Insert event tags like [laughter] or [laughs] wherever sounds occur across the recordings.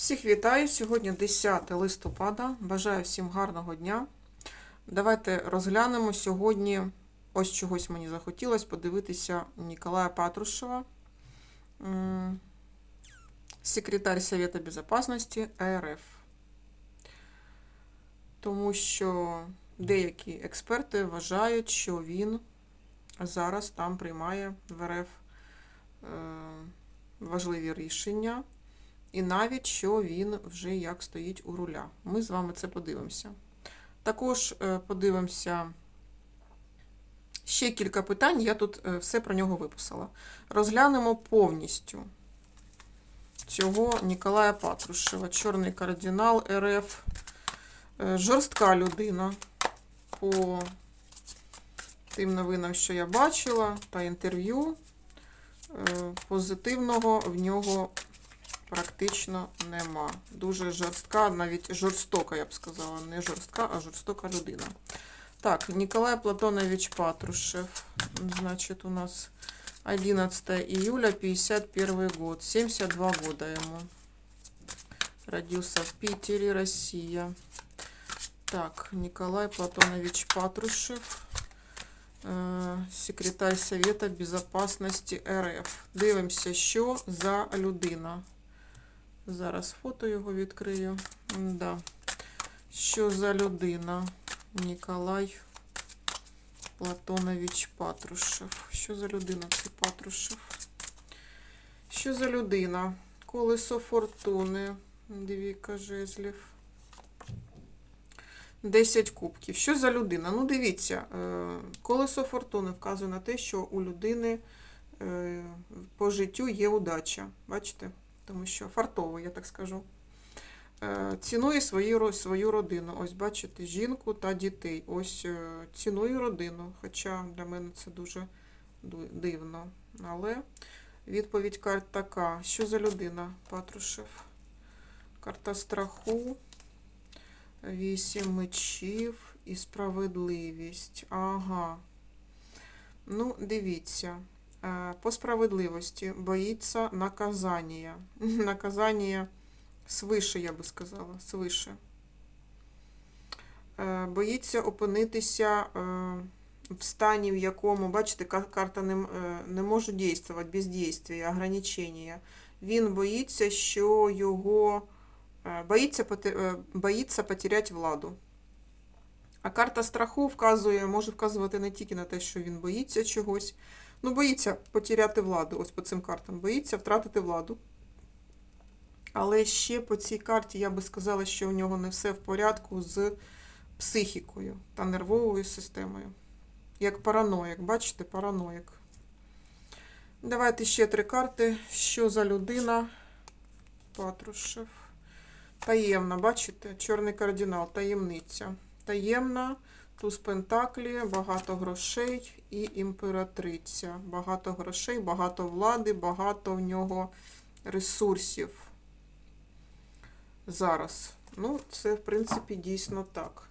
Всіх вітаю! Сьогодні 10 листопада. Бажаю всім гарного дня. Давайте розглянемо сьогодні. Ось чогось мені захотілося подивитися Ніколая Патрушева, м, секретарь Совета Безопасности РФ. Тому що деякі експерти вважають, що він зараз там приймає в РФ е, важливі рішення. І навіть що він вже як стоїть у руля. Ми з вами це подивимося. Також е, подивимося ще кілька питань, я тут е, все про нього виписала. Розглянемо повністю цього Ніколая Патрушева, чорний кардинал РФ, Е, жорстка людина по тим новинам, що я бачила, та інтерв'ю. Позитивного в нього практично нема. Дуже жорстка, навіть жорстока, я б сказала. Не жорстка, а жорстока людина. Так, Николай Платонович Патрушев. Значит, у нас 11 июля 51 год. 72 года ему. Родился в Питере, Россия. Так, Николай Платонович Патрушев. Е, Секретарь Совета Безопасности РФ. Дивимося, що за людина. Зараз фото його відкрию. Да. Що за людина? Ніколай Платонович Патрушев. Що за людина це Патрушев? Що за людина? Колесо фортуни. Двійка жезлів. 10 кубків. Що за людина? Ну, дивіться, е, колесо фортуни вказує на те, що у людини е, по життю є удача. Бачите? Тому що фартово, я так скажу. Е, Цінує свою, свою родину. Ось бачите, жінку та дітей. Ось е, цінує родину. Хоча для мене це дуже дивно. Але відповідь карт така. Що за людина, Патрушев? Карта страху. Вісім мечів і справедливість. Ага. Ну, дивіться. Е, По справедливості боїться наказання. [laughs] Наказання свише, я би сказала, свише. Е, Боїться опинитися е, в стані, в якому, бачите, карта не, не може дійствувати, бездействия, ограничення. Він боїться, що його боїться, боїться потеряти владу. А карта страху вказує, може вказувати не тільки на те, що він боїться чогось, ну, боїться потеряти владу, ось по цим картам, боїться втратити владу. Але ще по цій карті я би сказала, що у нього не все в порядку з психікою та нервовою системою. Як параноїк, бачите, параноїк. Давайте ще три карти. Що за людина? Патрушев. Таємна, бачите? Чорний кардинал, таємниця. Таємна, туз Пентаклі, багато грошей і імператриця. Багато грошей, багато влади, багато в нього ресурсів. Зараз. Ну, це, в принципі, дійсно так.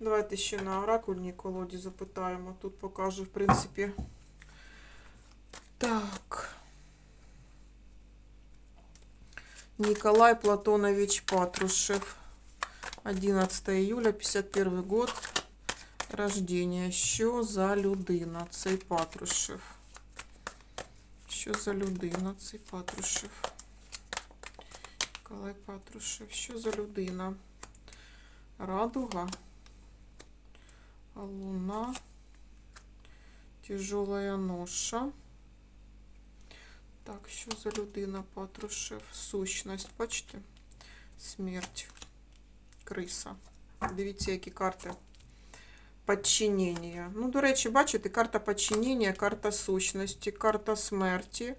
Давайте ще на оракульній колоді запитаємо. Тут покаже, в принципі. Так. Николай Платонович Патрушев. 11 июля, 51 год. Рождения. Що за людина? Цей Патрушев. Що за людина? Цей Патрушев. Николай Патрушев. Що за людина? Радуга. Луна. Тяжелая ноша. Так, що за людина Патрушев? Сущність, бачите? Смерть. Криса. Дивіться, які карти. Подчинення. Ну, до речі, бачите, карта подчинення, карта сущності, карта смерті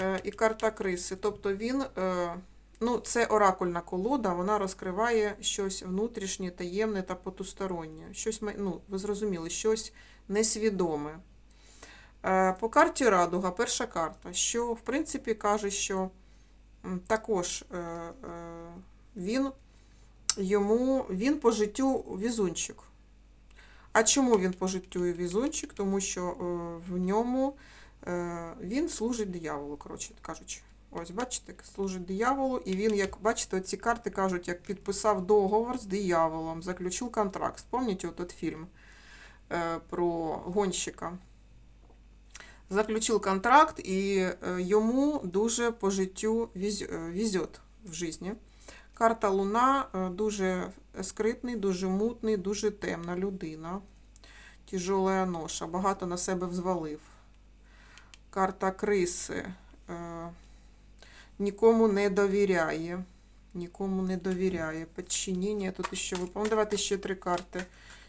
е, і карта криси. Тобто він, е, ну, це оракульна колода, вона розкриває щось внутрішнє, таємне та потустороннє. Щось, ну, ви зрозуміли, щось несвідоме. Е, По карті Радуга, перша карта, що в принципі каже, що також він йому він по життю візунчик. А чому він по життю візунчик? Тому що е, в ньому е, він служить дияволу, коротше кажучи. Ось, бачите, служить дияволу, і він, як бачите, ці карти кажуть, як підписав договор з дияволом, заключив контракт. Пам'ятаєте от фільм е, про гонщика? Заключив контракт, і йому дуже по життю везет в житті. Карта Луна дуже скритний, дуже мутний, дуже темна людина. Тяжола ноша, багато на себе взвалив. Карта криси. Е, Нікому не довіряє. Нікому не довіряє. Підчинення. Тут ще випав. Давайте ще три карти.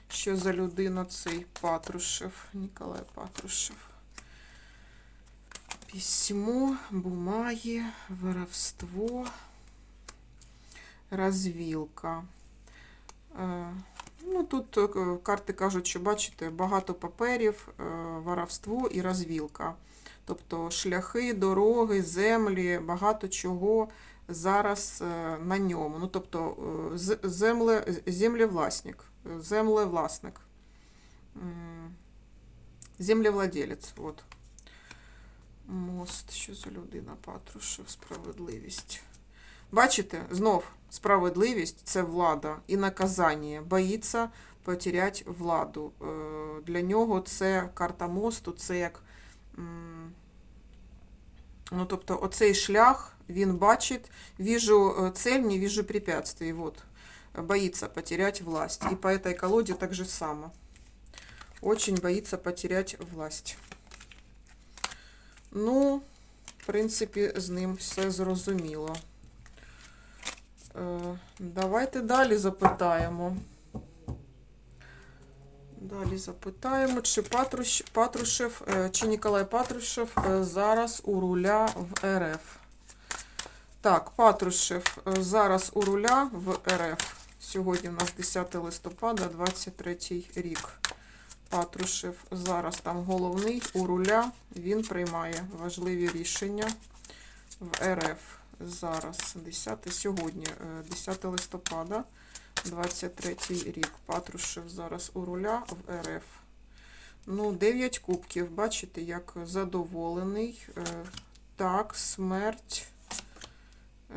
Що за людина цей Патрушев. Ніколай Патрушев. Письмо, бумаги, воровство, розвілка. Е, Ну, тут е, карти кажуть, що бачите, багато паперів, е, воровство і розвілка. Тобто шляхи, дороги, землі, багато чого зараз на ньому. Ну, тобто земле, землевласник, землевласник, землевладелець. От. Мост, що за людина, Патрушев, справедливість. Бачите, знов справедливість це влада і наказання. Боїться потеряти владу. Е, Для нього це карта мосту, це як. Ну, тобто, оцей шлях він бачить, вижу е, цель, не вижу препятствий. Вот. Боится потерять власть. И по этой колоде так же само. Очень боится потерять власть. Ну, в принципі, з ним все зрозуміло. Е, Давайте далі запитаємо. Далі запитаємо, чи Патруш, Патрушев, е, чи Ніколай Патрушев е, зараз у руля в РФ. Так, Патрушев е, зараз у руля в РФ. Сьогодні у нас 10 листопада, 23 рік. Патрушев зараз там головний у руля. Він приймає важливі рішення в РФ. Зараз 10 сьогодні, е, 10 листопада. 23 рік. Патрушев зараз у руля в РФ. Ну, 9 кубків. Бачите, як задоволений. Е, Так, смерть,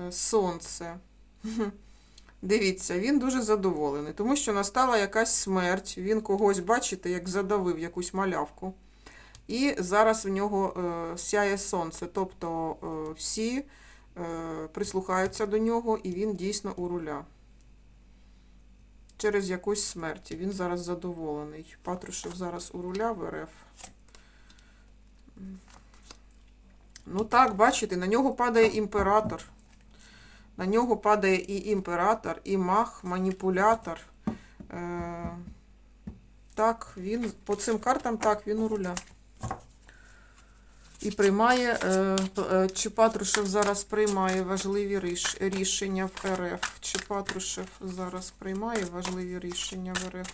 е, сонце. [laughs] Дивіться, він дуже задоволений, тому що настала якась смерть. Він когось, бачите, як задавив якусь малявку. І зараз в нього е, сяє сонце. Тобто е, всі е, прислухаються до нього, і він дійсно у руля через якусь смерть. Він зараз задоволений. Патрушев зараз у руля в РФ. Ну так, бачите, на нього падає імператор. На нього падає і імператор, і мах, маніпулятор. Е, так, він по цим картам так, він у руля. І приймає, е, е, чи Патрушев зараз приймає важливі рішення в РФ. Чи Патрушев зараз приймає важливі рішення в РФ.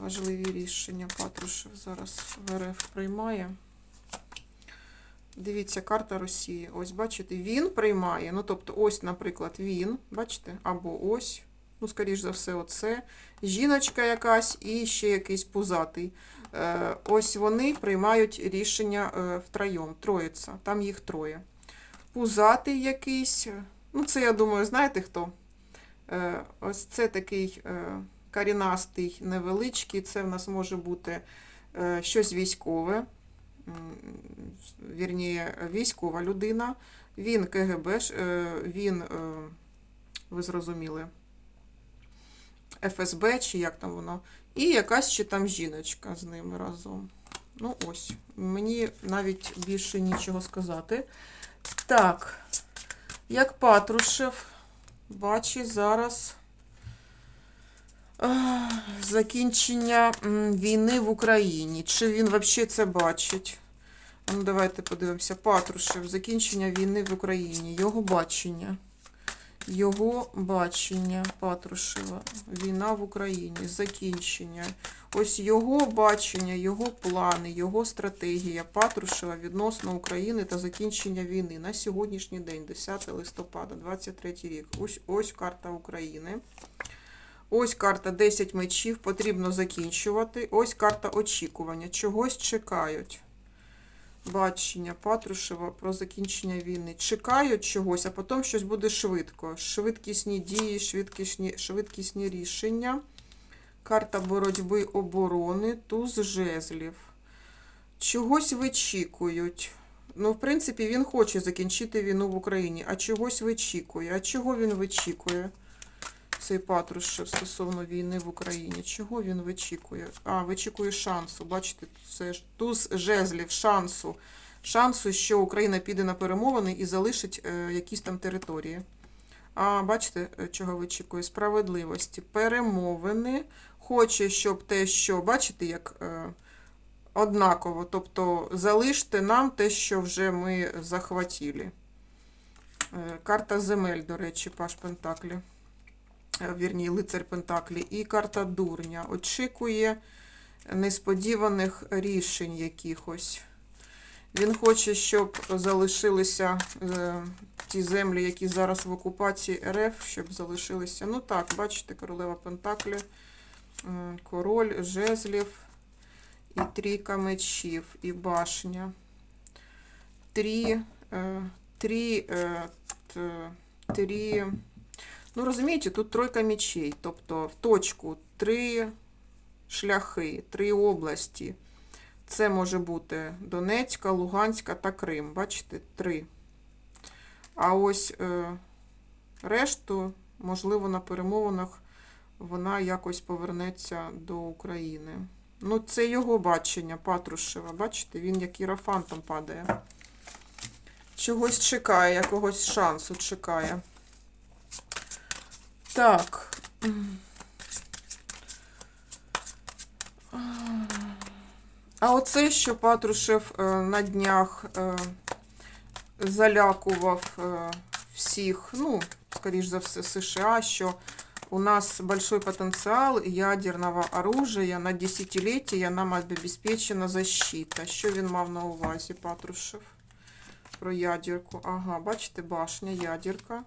Важливі рішення Патрушев зараз в РФ приймає. Дивіться, карта Росії. Ось, бачите, він приймає. Ну, тобто, ось, наприклад, він, бачите, або ось, ну, скоріш за все, оце. Жіночка якась і ще якийсь пузатий. Е, Ось вони приймають рішення е, втроєм, троїця, там їх троє. Пузатий якийсь, ну це я думаю, знаєте хто? Е, Ось це такий корінастий, невеличкий, це в нас може бути щось військове, м, вірніше, військова людина. Він КГБ, він, ви зрозуміли, ФСБ, чи як там воно. І якась ще там жіночка з ними разом. Ну ось, мені навіть більше нічого сказати. Так, як Патрушев бачить зараз закінчення війни в Україні. Чи він взагалі це бачить? Ну, давайте подивимося. Патрушев, закінчення війни в Україні, його бачення. Його бачення Патрушева. Війна в Україні, закінчення. Ось його бачення, його плани, його стратегія Патрушева відносно України та закінчення війни на сьогоднішній день, 10 листопада, 23 рік. Ось ось карта України. Ось карта 10 мечів, потрібно закінчувати. Ось карта очікування. Чогось чекають. Бачення Патрушева про закінчення війни. Чекають чогось, а потім щось буде швидко. Швидкісні дії, швидкісні, швидкісні рішення. Карта боротьби оборони, туз жезлів. Чогось вичікують. Ну, в принципі, він хоче закінчити війну в Україні, а чогось вичікує. А чого він вичікує? Цей Патрушев стосовно війни в Україні. Чого він вичікує? А, вичікує шансу. Бачите, це ж туз жезлів, шансу. Шансу, що Україна піде на перемовини і залишить е, якісь там території. А бачите, е, чого вичікує? Справедливості. Перемовини. Хоче, щоб те, що, бачите, як е, однаково. Тобто залиште нам те, що вже ми захватили. Е, карта земель, до речі, Паш Пентаклі. Е, Вірні, лицар Пентаклі. І карта дурня. Очікує несподіваних рішень якихось. Він хоче, щоб залишилися е, ті землі, які зараз в окупації РФ, щоб залишилися. Ну так, бачите, королева Пентаклі, король жезлів і трійка мечів, і башня. Три, е, три, е, т- три. Ну, розумієте, тут тройка мечей, тобто в точку три шляхи, три області. Це може бути Донецька, Луганська та Крим. Бачите, три. А ось е, решту, можливо, на перемовинах вона якось повернеться до України. Ну, це його бачення Патрушева. Бачите, він як ірафантом падає. Чогось чекає, якогось шансу чекає. Так. А оце, що Патрушев е, на днях е, залякував е, всіх, ну, скоріш за все, США, що у нас большой потенциал ядерного оружия на десятилетия нам обеспечена защита. Що він мав на увазі, Патрушев? Про ядерку. Ага, бачите, башня, ядерка.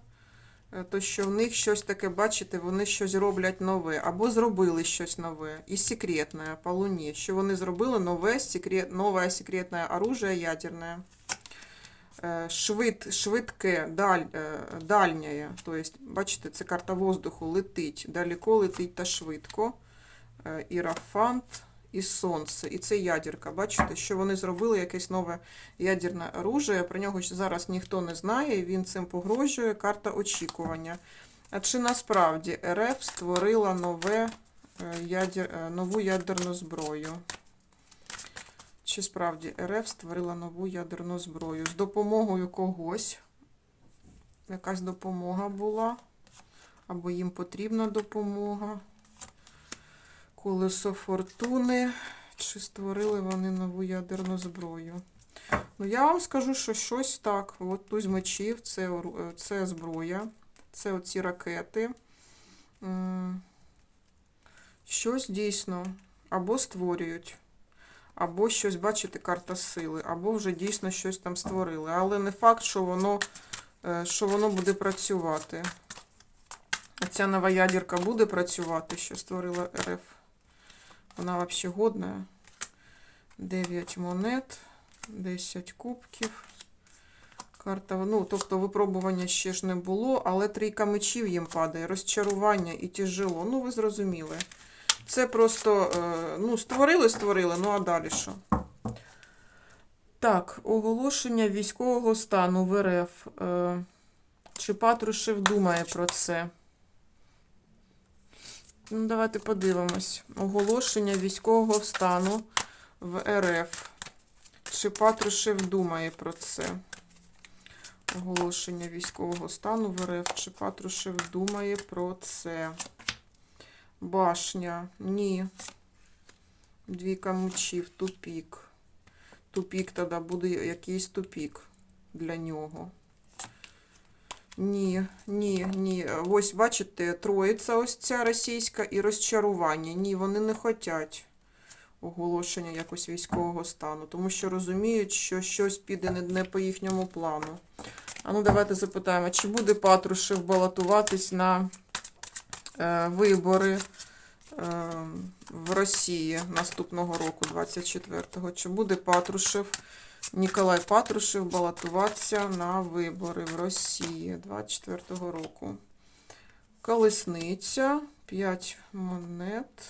Е, То, що в них щось таке, бачите, вони щось роблять нове, або зробили щось нове, і секретне по луні, що вони зробили нове, секрет, нове секретне оружие ядерне. Е, Швид, швидке, даль, е, дальнє, тобто, бачите, це карта воздуху, летить, далеко летить та швидко. Ірафант і сонце. І це ядерка. Бачите, що вони зробили якесь нове ядерне оружие. Про нього зараз ніхто не знає, він цим погрожує. Карта очікування. А чи насправді РФ створила нове, е, ядер, е, нову ядерну зброю? Чи справді РФ створила нову ядерну зброю? З допомогою когось. Якась допомога була. Або їм потрібна допомога. Колесо фортуни. Чи створили вони нову ядерну зброю? Ну, я вам скажу, що щось так. От туз мечів, це, е, це зброя, це оці ракети. Щось дійсно або створюють, або щось, бачите, карта сили, або вже дійсно щось там створили. Але не факт, що воно, е, що воно буде працювати. Ця нова ядерка буде працювати, що створила РФ. Вона взагалі годна. 9 монет, 10 кубків. Карта, ну, тобто випробування ще ж не було, але трійка мечів їм падає, розчарування і тяжело. Ну, ви зрозуміли. Це просто, е, ну, створили, створили, ну а далі що? Так, оголошення військового стану в РФ. Е, Чи Патрушев думає про це? Ну, давайте подивимось. Оголошення військового стану в РФ. Чи Патрушев думає про це? Оголошення військового стану в РФ. Чи Патрушев думає про це? Башня. Ні. Двійка мечів. Тупік. Тупік тоді буде якийсь тупік для нього. Ні, ні, ні. Ось бачите, троїця ось ця російська і розчарування. Ні, вони не хочуть оголошення якось військового стану, тому що розуміють, що щось піде не, по їхньому плану. А ну давайте запитаємо, чи буде Патрушев балотуватись на е, вибори в Росії наступного року, 24-го? Чи буде Патрушев Ніколай Патрушев балотуватися на вибори в Росії 24-го року. Колесниця, 5 монет.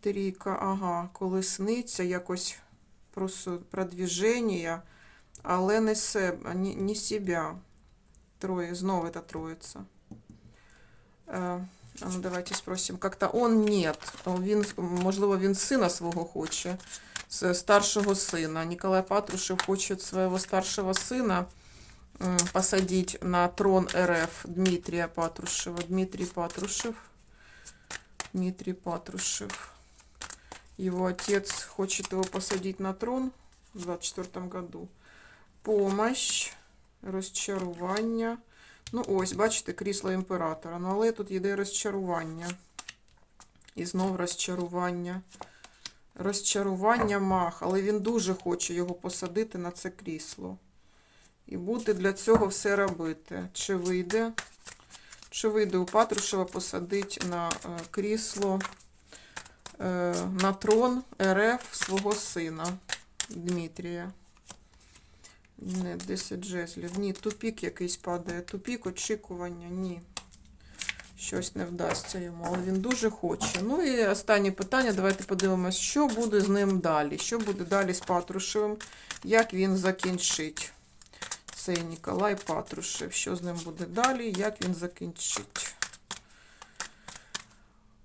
Трійка, ага, колесниця, якось просто продвіження, але не, себе, не, не себя. Троє, знову та троїця. А ну давайте спросимо. Как-то он нет. Він, можливо, він сина свого хоче, старшого сина. Ніколай Патрушев хоче свого старшого сина посадить на трон РФ Дмитрия Патрушева. Дмитрий Патрушев. Дмитрий Патрушев. Его отец хочет его посадить на трон в 24 году. Помощь, розчарування. Ну, ось, бачите, крісло імператора. Ну, але тут йде розчарування. І знов розчарування. Розчарування мах, але він дуже хоче його посадити на це крісло. І буде для цього все робити. Чи вийде? Чи вийде у Патрушева посадити на е, крісло, е, на трон РФ свого сина Дмитрія? Не, 10 жезлів. Ні, тупік якийсь падає. Тупік, очікування, ні. Щось не вдасться йому, але він дуже хоче. Ну і останнє питання. Давайте подивимось, що буде з ним далі. Що буде далі з Патрушевим? Як він закінчить? Цей Ніколай Патрушев. Що з ним буде далі? Як він закінчить?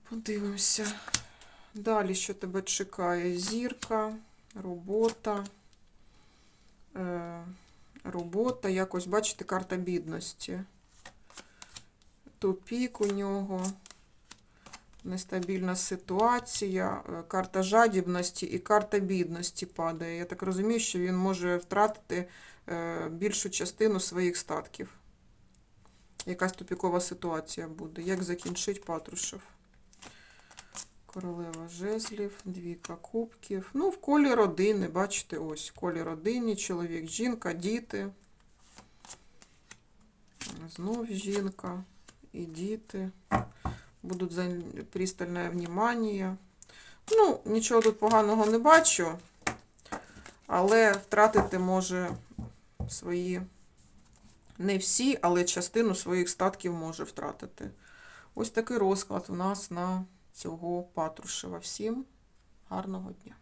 Подивимося. Далі, що тебе чекає? Зірка, робота. Е, робота, якось, бачите, карта бідності. Тупік у нього, нестабільна ситуація, е, карта жадібності і карта бідності падає. Я так розумію, що він може втратити е, більшу частину своїх статків. Якась тупікова ситуація буде. Як закінчить Патрушев? Королева жезлів, двійка кубків. Ну, в колі родини, бачите, ось, в колі родини, чоловік, жінка, діти. Знов жінка і діти. Будуть за пристальне внимання. Ну, нічого тут поганого не бачу, але втратити може свої, не всі, але частину своїх статків може втратити. Ось такий розклад у нас на цього Патрушева. Всім гарного дня!